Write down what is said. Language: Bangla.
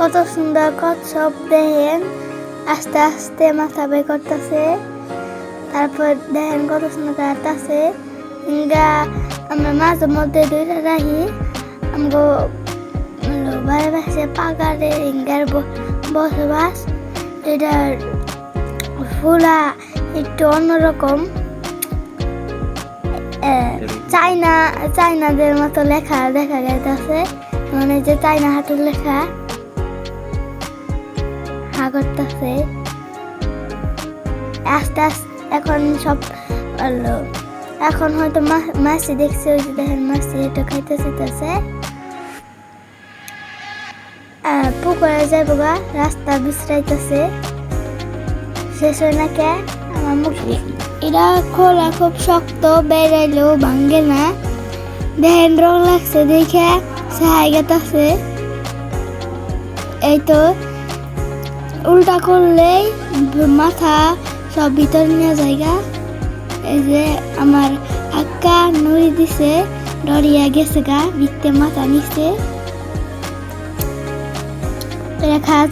কত সুন্দর কচ্ছপ দেখেন। আস্তে আস্তে মাথা বের করতেছে। তারপর দেখেন কত সুন্দর আছে। ইঙ্গা আমরা মাঝে মধ্যে দুইটা রাখি। আমগো বাড়ি পাশে পাকারে ইঙ্গার বসবাস। এটার ফুলা একটু অন্যরকম। চাইনা চাইনাদের মতো লেখা দেখা যাইতেছে। মানে যে চাইনা হাতের লেখা। হা করতেছে আস্তে আস্তে এখন সব হলো এখন হয়তো মা- মাছি দেখছে ওই যে দেখেন মাসি এটা খাইতে চাইতেছে। পুকুরে যাইব গা, রাস্তা বিশ্রাইতেছে। শেষ হয় না কে? আমার মুখ এরা খোলা খুব শক্ত বেড়াইলেও ভাঙ্গে না। দেখেন রং লাগছে, দেখে সাহাই গেতাছে। এই তো উল্টা করলেই মাথা সব ভিতর নিয়ে জায়গা এই যে আমার আক্কা নুড়ি দিছে, ডরিয়া গেছে গা, ভিত্তে মাথা নিচে। রেখা খাওয়া